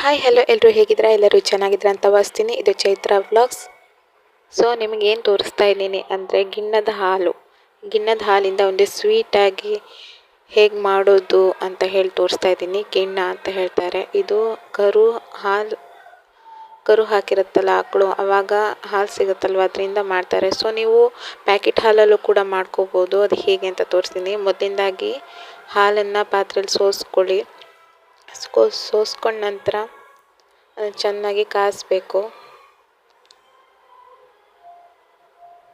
Hi hello ಎಲ್ಲರೂ ಹೇಗಿದ್ದೀರಾ? ಎಲ್ಲರೂ ಚೆನ್ನಾಗಿದ್ದೀರಾ ಅಂತ ಭಾವಿಸ್ತೀನಿ. ಇದು ಚೈತ್ರ ವ್ಲಾಗ್ಸ್. ಸೊ ನಿಮಗೆ ಏನು ತೋರಿಸ್ತಾ ಇದ್ದೀನಿ ಅಂದರೆ ಗಿಣ್ಣದ ಹಾಲು. ಗಿಣ್ಣದ ಹಾಲಿಂದ ಒಂದು ಸ್ವೀಟಾಗಿ ಹೇಗೆ ಮಾಡೋದು ಅಂತ ಹೇಳಿ ತೋರಿಸ್ತಾ ಇದ್ದೀನಿ. ಗಿಣ್ಣ ಅಂತ ಹೇಳ್ತಾರೆ. ಇದು ಕರು ಹಾಲು, ಕರು ಹಾಕಿರುತ್ತಲ್ಲ ಆಕಳು ಆವಾಗ ಹಾಲು ಸಿಗುತ್ತಲ್ವ? ಅದರಿಂದ ಮಾಡ್ತಾರೆ. ಸೊ ನೀವು ಪ್ಯಾಕೆಟ್ ಹಾಲಲ್ಲೂ ಕೂಡ ಮಾಡ್ಕೋಬೋದು. ಅದು ಹೇಗೆ ಅಂತ ತೋರಿಸ್ತೀನಿ. ಮೊದಲಿಂದಾಗಿ ಹಾಲನ್ನು ಪಾತ್ರೆಯಲ್ಲಿ ಸೋಸ್ಕೊಳ್ಳಿ. ಸ್ಕೋ ಸೋಸ್ಕೊಂಡ ನಂತರ ಚೆನ್ನಾಗಿ ಕಾಯಿಸ್ಬೇಕು.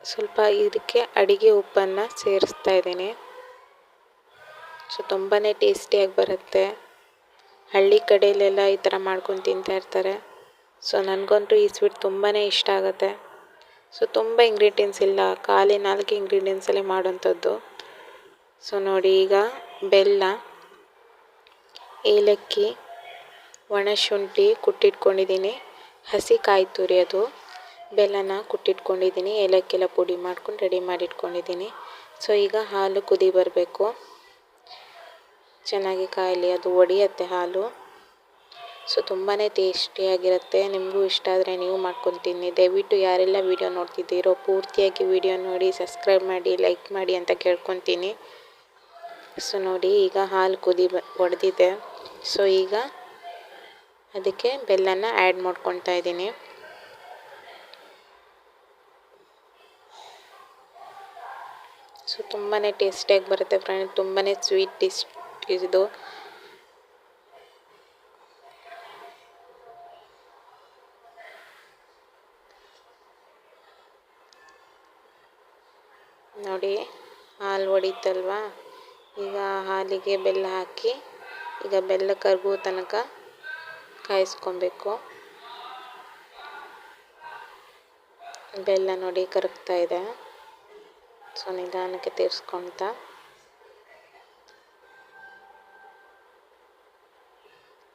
ಸ್ವಲ್ಪ ಇದಕ್ಕೆ ಅಡಿಗೆ ಉಪ್ಪನ್ನು ಸೇರಿಸ್ತಾ ಇದ್ದೀನಿ. ಸೊ ತುಂಬಾ ಟೇಸ್ಟಿಯಾಗಿ ಬರುತ್ತೆ. ಹಳ್ಳಿ ಕಡೆಯಲ್ಲೆಲ್ಲ ಈ ಥರ ಮಾಡ್ಕೊಂಡು ತಿಂತಾ ಇರ್ತಾರೆ. ಸೊ, ನನಗಂತೂ ಈ ಸ್ವೀಟ್ ತುಂಬಾ ಇಷ್ಟ ಆಗುತ್ತೆ. ಸೊ, ತುಂಬ ಇಂಗ್ರೀಡಿಯೆಂಟ್ಸ್ ಇಲ್ಲ. ಖಾಲಿ ನಾಲ್ಕು ಇಂಗ್ರೀಡಿಯೆಂಟ್ಸಲ್ಲಿ ಮಾಡೋಂಥದ್ದು ಸೊ, ನೋಡಿ ಈಗ ಬೆಲ್ಲ. ಏಲಕ್ಕಿ, ಒಣಶುಂಠಿ ಕುಟ್ಟಿಟ್ಕೊಂಡಿದ್ದೀನಿ. ಹಸಿ ಕಾಯಿ ತುರಿ ಅದು ಬೆಲ್ಲನ ಕುಟ್ಟಿಟ್ಕೊಂಡಿದ್ದೀನಿ. ಏಲಕ್ಕೆಲ್ಲ ಪುಡಿ ಮಾಡ್ಕೊಂಡು ರೆಡಿ ಮಾಡಿಟ್ಕೊಂಡಿದ್ದೀನಿ. ಸೊ, ಈಗ ಹಾಲು ಕುದಿ ಬರಬೇಕು. ಚೆನ್ನಾಗಿ ಕಾಯಲಿ. ಅದು ಒಡಿಯತ್ತೆ ಹಾಲು. ಸೊ ತುಂಬಾ ಟೇಸ್ಟಿಯಾಗಿರುತ್ತೆ. ನಿಮಗೂ ಇಷ್ಟ ಆದರೆ ನೀವು ಮಾಡ್ಕೊತೀನಿ ದಯವಿಟ್ಟು ಯಾರೆಲ್ಲ ವೀಡಿಯೋ ನೋಡ್ತಿದ್ದೀರೋ, ಪೂರ್ತಿಯಾಗಿ ವೀಡಿಯೋ ನೋಡಿ, ಸಬ್ಸ್ಕ್ರೈಬ್ ಮಾಡಿ, ಲೈಕ್ ಮಾಡಿ ಅಂತ ಕೇಳ್ಕೊತೀನಿ ಸೊ, ನೋಡಿ, ಈಗ ಹಾಲು ಕುದಿ ಬ, ಒಡೆದಿದೆ. ಸೊ ಈಗ ಅದಕ್ಕೆ ಬೆಲ್ಲನ ಆ್ಯಡ್ ಮಾಡ್ಕೊತಾ ಇದ್ದೀನಿ. ಸೊ ತುಂಬಾ ಟೇಸ್ಟಿಯಾಗಿ ಬರುತ್ತೆ ಫ್ರೆಂಡ್ ತುಂಬಾ ಸ್ವೀಟ್ ಡಿಶ್ ಇದು. ನೋಡಿ, ಹಾಲು ಹೊಡಿತಲ್ವಾ? ಈಗ ಹಾಲಿಗೆ ಬೆಲ್ಲ ಹಾಕಿ ಈಗ ಬೆಲ್ಲ ಕರಗೋ ತನಕ ಕಾಯಿಸ್ಕೊಬೇಕು. ಬೆಲ್ಲ ನೋಡಿ ಕರಗ್ತಾ ಇದೆ. ಸೊ, ನಿಧಾನಕ್ಕೆ ತಿರ್ಸ್ಕೊಳ್ತಾ.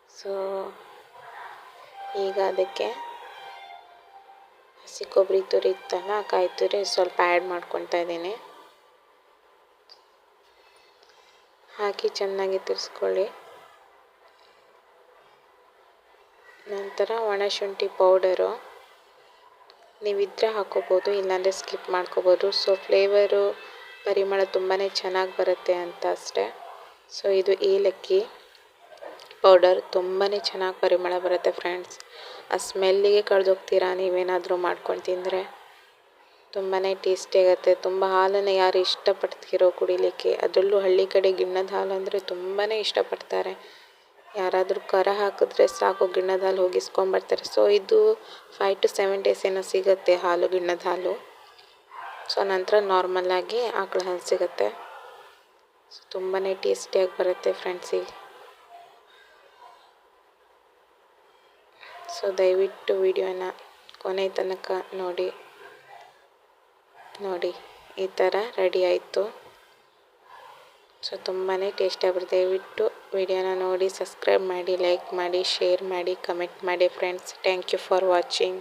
ಸೊ, ಈಗ ಅದಕ್ಕೆ ಹಸಿ ಕೊಬ್ಬರಿ ತುರಿ ಇತ್ತಲ್ಲ ಕಾಯಿ ತುರಿ ಸ್ವಲ್ಪ ಆ್ಯಡ್ ಮಾಡ್ಕೊತಾ ಇದ್ದೀನಿ. ಹಾಕಿ ಚೆನ್ನಾಗಿ ತಿರ್ಸ್ಕೊಳ್ಳಿ. ನಂತರ ಒಣಶುಂಠಿ ಪೌಡರು ನೀವಿದ್ದರೆ ಹಾಕ್ಕೋಬೋದು ಇಲ್ಲಾಂದರೆ ಸ್ಕಿಪ್ ಮಾಡ್ಕೋಬೋದು. ಸೊ ಫ್ಲೇವರು ಪರಿಮಳ ತುಂಬಾ ಚೆನ್ನಾಗಿ ಬರುತ್ತೆ ಅಂತ ಅಷ್ಟೇ. ಸೊ ಇದು ಏಲಕ್ಕಿ ಪೌಡರ್ ತುಂಬಾ ಚೆನ್ನಾಗಿ ಪರಿಮಳ ಬರುತ್ತೆ ಫ್ರೆಂಡ್ಸ್ ಆ ಸ್ಮೆಲ್ಲಿಗೆ ಕಳೆದೋಗ್ತೀರಾ ನೀವೇನಾದರೂ ಮಾಡ್ಕೊಂಡು ತಿಂದರೆ. ತುಂಬಾ ಟೇಸ್ಟಿ ಆಗುತ್ತೆ. ತುಂಬ ಹಾಲನ್ನು ಯಾರು ಇಷ್ಟಪಡ್ತೀರೋ ಕುಡಿಲಿಕ್ಕೆ. ಅದರಲ್ಲೂ ಹಳ್ಳಿ ಕಡೆ ಗಿಣ್ಣದ ಹಾಲು ಅಂದರೆ ತುಂಬಾ ಇಷ್ಟಪಡ್ತಾರೆ. ಯಾರಾದರೂ ಕರ ಹಾಕಿದ್ರೆ ಸಾಕು, ಗಿಣ್ಣದ ಹಾಲು ಹೋಗಿಸ್ಕೊಂಬರ್ತಾರೆ. ಸೊ ಇದು ಫೈವ್ ಟು ಸೆವೆನ್ ಡೇಸ್ ಏನೋ ಸಿಗುತ್ತೆ ಹಾಲು, ಗಿಣ್ಣದ ಹಾಲು. ಸೊ ನಂತರ ನಾರ್ಮಲ್ಲಾಗಿ ಆಕಳ ಹಾಲು ಸಿಗುತ್ತೆ. ಸೊ ತುಂಬಾ ಟೇಸ್ಟಿಯಾಗಿ ಬರುತ್ತೆ ಫ್ರೆಂಡ್ಸಿಗೆ ಸೊ ದಯವಿಟ್ಟು ವಿಡಿಯೋನ ಕೊನೆ ತನಕ ನೋಡಿ ನೋಡಿ. ಈ ಥರ ರೆಡಿ ಆಯಿತು. ಸೊ ತುಂಬಾ ಟೇಸ್ಟಿಯಾಗಿ ಬರುತ್ತೆ. ದಯವಿಟ್ಟು ವಿಡಿಯೋನ ನೋಡಿ ಸಬ್ಸ್ಕ್ರೈಬ್ ಮಾಡಿ ಲೈಕ್ ಮಾಡಿ ಶೇರ್ ಮಾಡಿ ಕಮೆಂಟ್ ಮಾಡಿ friends thank you for watching